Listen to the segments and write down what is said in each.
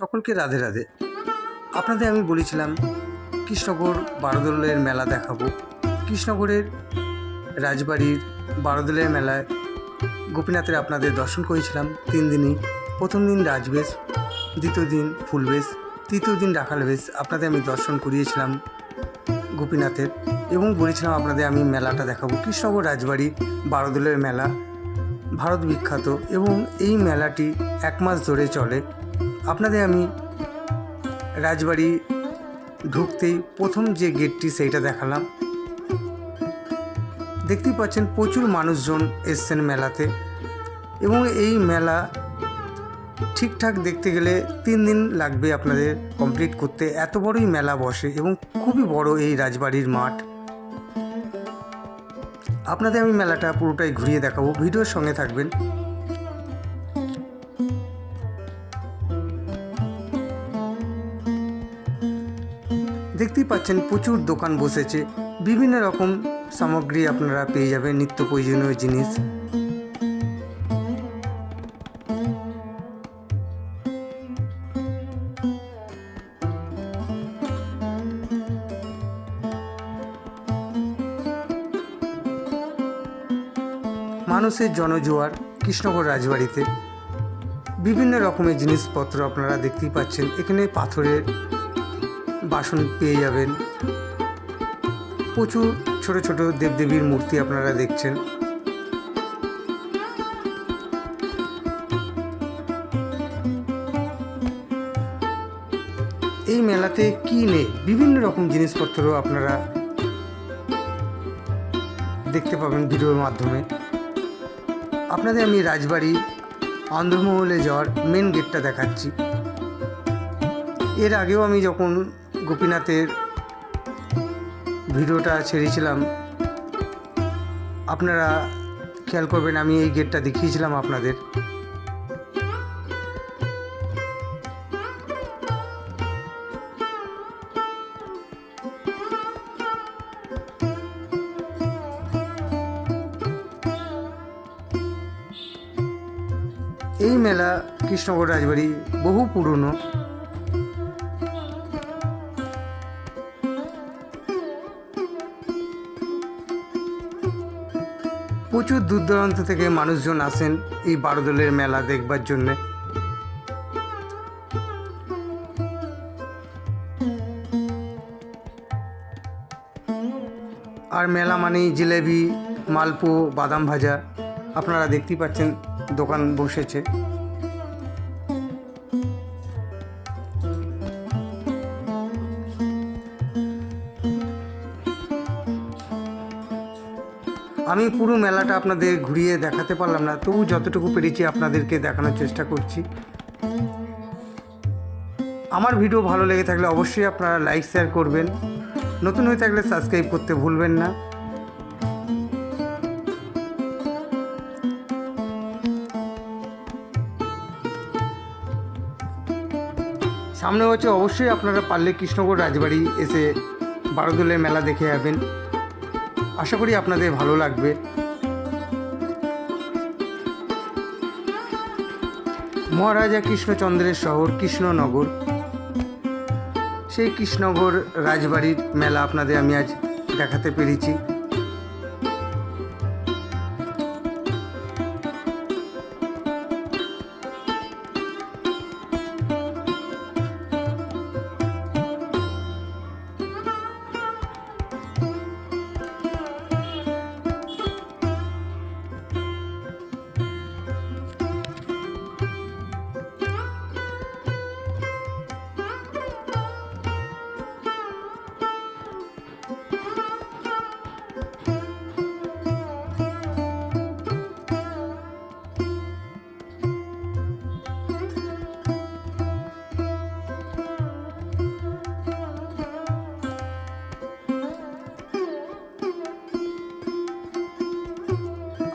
সকলকে রাধে রাধে। আপনাদের আমি বলেছিলাম কৃষ্ণগড় বারোদলের মেলা দেখাবো। কৃষ্ণগড়ের রাজবাড়ির বারোদলের মেলায় গোপীনাথের আপনাদের দর্শন করেছিলাম তিন দিনই। প্রথম দিন রাজবেশ, দ্বিতীয় দিন ফুলবেশ, তৃতীয় দিন রাখাল বেশ আপনাদের আমি দর্শন করিয়েছিলাম গোপীনাথের এবং বলেছিলাম আপনাদের আমি মেলাটা দেখাবো। কৃষ্ণগড় রাজবাড়ি বারোদলের মেলা, ভারত বিখ্যাত এবং এই মেলাটি এক মাস ধরে চলে। আপনাদের আমি রাজবাড়ি ঢুকতেই প্রথম যে গেটটি সেইটা দেখালাম। দেখতেই পাচ্ছেন প্রচুর মানুষজন এসছেন মেলাতে এবং এই মেলা ঠিকঠাক দেখতে গেলে তিন দিন লাগবে আপনাদের কমপ্লিট করতে। এত বড়ই মেলা বসে এবং খুবই বড় এই রাজবাড়ির মাঠ। আপনাদের আমি মেলাটা পুরোটাই ঘুরিয়ে দেখাবো। ভিডিওর সঙ্গে থাকবেন। পাচ্ছেন প্রচুর দোকান বসেছে। বিভিন্ন রকম সামগ্রী আপনারা পেয়ে যাবেন, নিত্য প্রয়োজনীয় জিনিস। মানুষের জনজোয়ার, কৃষ্ণগড় রাজবাড়িতে। বিভিন্ন রকমের জিনিসপত্র আপনারা দেখতেই পাচ্ছেন। এখানে পাথরের বাসন পেয়ে যাবেন। প্রচুর ছোট ছোট দেবদেবীর মূর্তি আপনারা দেখছেন। এই মেলাতে কি নেই? বিভিন্ন রকম জিনিসপত্র আপনারা দেখতে পাবেন ভিডিওর মাধ্যমে। আপনাদের আমি রাজবাড়ি অন্ধ্রমহলে যাওয়ার মেন গেটটা দেখাচ্ছি। এর আগেও আমি যখন গোপীনাথের ভিডিওটা ছেড়েছিলাম। আপনারা খেয়াল করবেন, আমি এই গেটটা দেখিয়েছিলাম আপনাদের। এই মেলা কৃষ্ণগড় রাজবাড়ি বহু পুরনো। প্রচুর দূর দূরান্ত থেকে মানুষজন আসেন এই বারোদলের মেলা দেখবার জন্যে। আর মেলা মানেই জিলেবি, মালপো, বাদাম ভাজা। আপনারা দেখতেই পাচ্ছেন দোকান বসেছে। আমি পুরো মেলাটা আপনাদের ঘুরিয়ে দেখাতে পারলাম না, তবু যতটুকু পেরেছি আপনাদেরকে দেখানোর চেষ্টা করছি। আমার ভিডিও ভালো লেগে থাকলে অবশ্যই আপনারা লাইক, শেয়ার করবেন। নতুন হয়ে থাকলে সাবস্ক্রাইব করতে ভুলবেন না। সামনে বছর অবশ্যই আপনারা পারলে কৃষ্ণগড় রাজবাড়ি এসে বারোদলের মেলা দেখে যাবেন। আশা করি আপনাদের ভালো লাগবে। মহারাজা কৃষ্ণচন্দ্রের শহর কৃষ্ণনগর। সেই কৃষ্ণনগর রাজবাড়ির মেলা আপনাদের আমি আজ দেখাতে পেরেছি।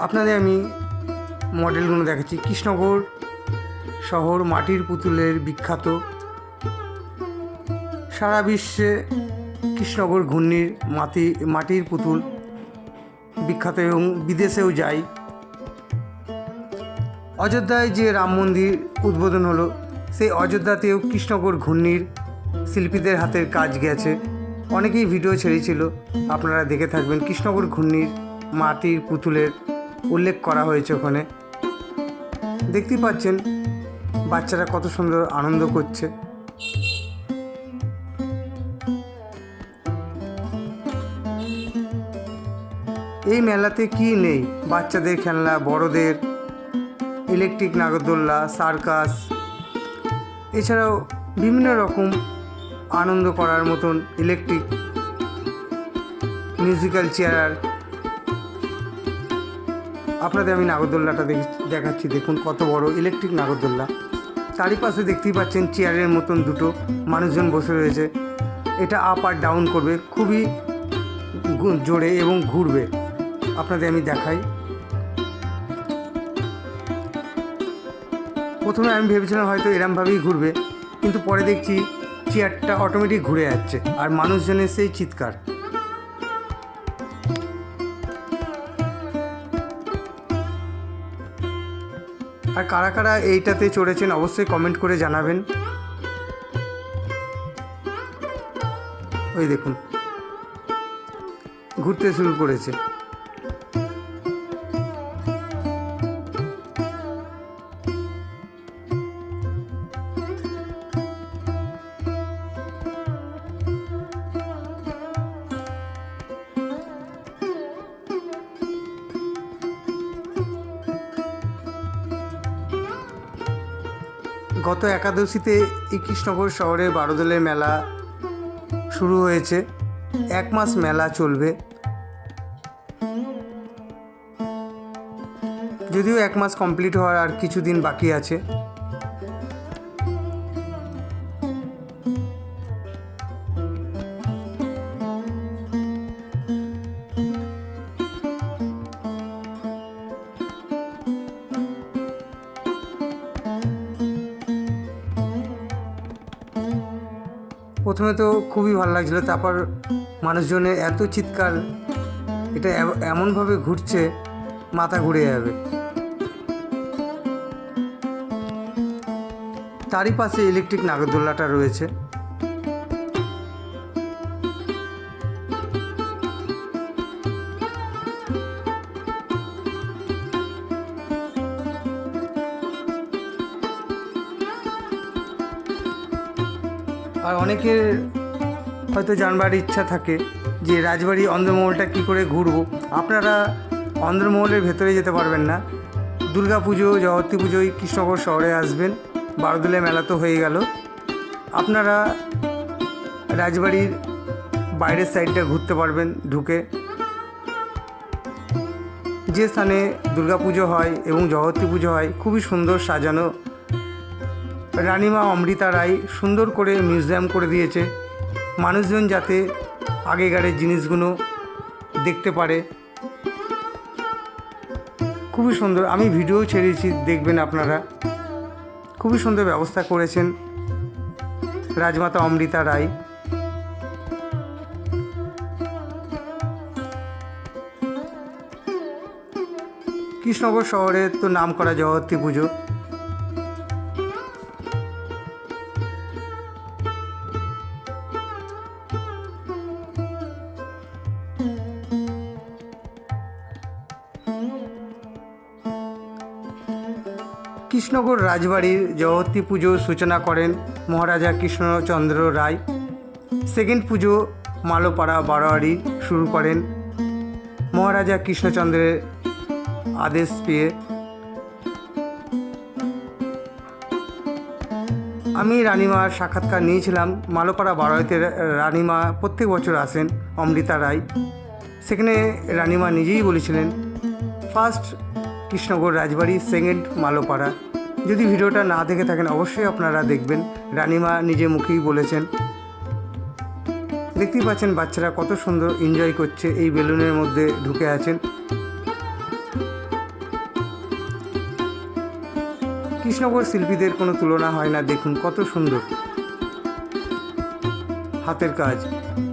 আপনাদের আমি মডেলগুলো দেখাচ্ছি। কৃষ্ণগড় শহর মাটির পুতুলের বিখ্যাত। সারা বিশ্বে কৃষ্ণগড় ঘূর্ণির মাটি, মাটির পুতুল বিখ্যাত এবং বিদেশেও যায়। অযোধ্যায় যে রাম মন্দির উদ্বোধন হলো, সেই অযোধ্যাতেও কৃষ্ণগড় ঘূর্ণির শিল্পীদের হাতের কাজ গেছে। অনেকেই ভিডিও ছেড়েছিল, আপনারা দেখে থাকবেন কৃষ্ণগড় ঘূর্ণির মাটির পুতুলের উল্লেখ করা হয়েছে ওখানে। দেখতেই পাচ্ছেন, বাচ্চারা কত সুন্দর আনন্দ করছে। এই মেলাতে কি নেই? বাচ্চাদের খেলনা, বড়দের, ইলেকট্রিক নাগরদোল্লা, সার্কাস, এছাড়াও বিভিন্ন রকম আনন্দ করার মতন ইলেকট্রিক মিউজিক্যাল চেয়ার আপনাদের আমি নাগরদোল্লাটা দেখি- দেখাচ্ছি। দেখুন, কত বড় ইলেকট্রিক নাগরদোল্লা। তারই পাশে দেখতেই পাচ্ছেন চেয়ারের মতন দুটো মানুষজন বসে রয়েছে। এটা আপ আর ডাউন করবে, খুবই জোরে এবং ঘুরবে। আপনাদের আমি দেখাই। প্রথমে আমি ভেবেছিলাম হয়তো এরমভাবেই ঘুরবে, কিন্তু পরে দেখছি চেয়ারটা অটোমেটিক ঘুরে যাচ্ছে, আর মানুষজনের সেই চিৎকার। আর কারা কারা এইটাতে চড়েছেন অবশ্যই কমেন্ট করে জানাবেন। ওই দেখুন ঘুরতে শুরু করেছে। গত একাদশীতে কৃষ্ণগর শহরে বারোদলের মেলা শুরু হয়েছে। এক মাস মেলা চলবে। যদিও এক মাস কমপ্লিট হওয়ার আর কিছুদিন বাকি আছে। প্রথমে তো খুবই ভালো লাগছিল, তারপর মানুষজনের এত চিৎকার, এটা এমনভাবে ঘুরছে, মাথা ঘুরে যাবে। তারই পাশে ইলেকট্রিক নাগরদোল্লাটা রয়েছে। আর অনেকের হয়তো জানবার ইচ্ছা থাকে যে রাজবাড়ি অন্ধ্রমহলটা কী করে ঘুরবো। আপনারা অন্ধ্রমহলের ভেতরে যেতে পারবেন না। দুর্গা পুজো জগত্রী পুজোয় কৃষ্ণগড় শহরে আসবেন। বারোদলে মেলা তো হয়ে গেল। আপনারা রাজবাড়ির বাইরের সাইডটা ঘুরতে পারবেন, ঢুকে। যে স্থানে দুর্গা পুজো হয় এবং জগত্রী পুজো হয়, খুবই সুন্দর সাজানো রানিমা অমৃতা রায় সুন্দর করে মিউজিয়াম করে দিয়েছে। মানুষজন যাতে আগেকারের জিনিসগুলো দেখতে পারে। খুবই সুন্দর, আমি ভিডিও ছেড়েছি দেখবেন আপনারা। খুবই সুন্দর ব্যবস্থা করেছেন রাজমাতা অমৃতা রায়। কৃষ্ণগর শহরের তো নাম করা জগত্রী পুজো। কৃষ্ণগড় রাজবাড়ির জগত্রী পুজো সূচনা করেন মহারাজা কৃষ্ণচন্দ্র রায়। সেকেন্ড পুজো মালোপাড়া বারোয়ারি শুরু করেন মহারাজা কৃষ্ণচন্দ্রের আদেশ পেয়ে। আমি রানিমার সাক্ষাৎকার নিয়েছিলাম। মালোপাড়া বারোয়ারিতে রানিমা প্রত্যেক বছর আসেন অমৃতা রায়। সেখানে রানিমা নিজেই বলেছিলেন ফার্স্ট কৃষ্ণগড় রাজবাড়ি সেকেন্ড মালোপাড়া। যদি ভিডিওটা না দেখে থাকেন, অবশ্যই আপনারা দেখবেন। রানিমা নিজে মুখেই বলেছেন। দেখতেই পাচ্ছেন বাচ্চারা কত সুন্দর এনজয় করছে, এই বেলুনের মধ্যে ঢুকে আছেন। কৃষ্ণগড় শিল্পীদের কোনো তুলনা হয় না, দেখুন কত সুন্দর। হাতের কাজ।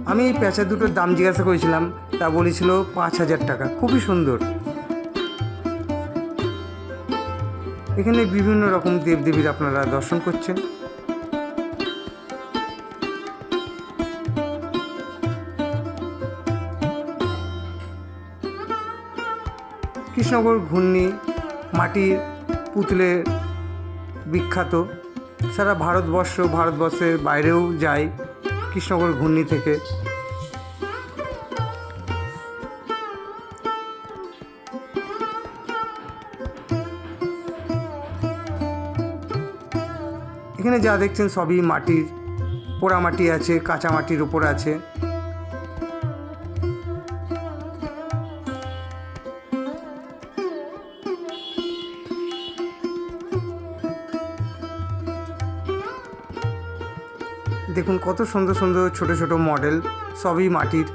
আমি এই প্যাঁচা দুটোর দাম জিজ্ঞাসা করেছিলাম, তা বলেছিল পাঁচ হাজার টাকা। খুবই সুন্দর। এখানে বিভিন্ন রকম দেবদেবীর আপনারা দর্শন করছেন। কৃষ্ণগর ঘূর্ণি মাটির পুতুলে বিখ্যাত। সারা ভারতবর্ষ, ভারতবর্ষের বাইরেও যায় কৃষ্ণগর ঘূর্ণি থেকে। যা দেখছেন সবই মাটির পোড়া মাটি আছে কাঁচা মাটির উপর আছে। দেখুন কত সুন্দর সুন্দর ছোট ছোট মডেল, সবই মাটির।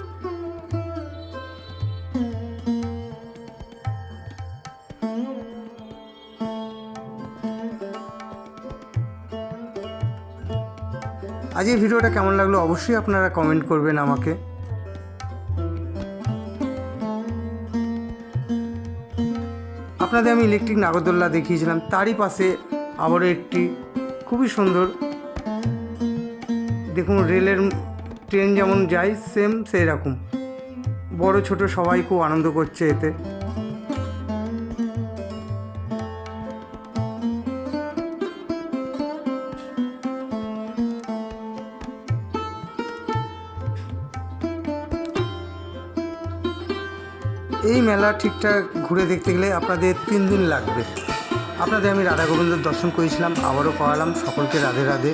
আজ ভিডিওটা কেমন লাগল অবশ্যই আপনারা কমেন্ট করবেন আমাকে। আপনাদের আমি ইলেকট্রিক নাগরদোল্লা দেখিয়েছিলাম, তারই পাশে আবারও একটি খুবই সুন্দর। দেখুন, রেলের ট্রেন যেমন যায় সেম সেই রকম বড়, ছোট সবাই খুব আনন্দ করছে এতে। এই মেলা ঠিকঠাক ঘুরে দেখতে গেলে আপনাদের তিন দিন লাগবে। আপনাদের আমি রাধা গোবিন্দের দর্শন করেছিলাম, আবারও করালাম। সকলকে রাধে রাধে।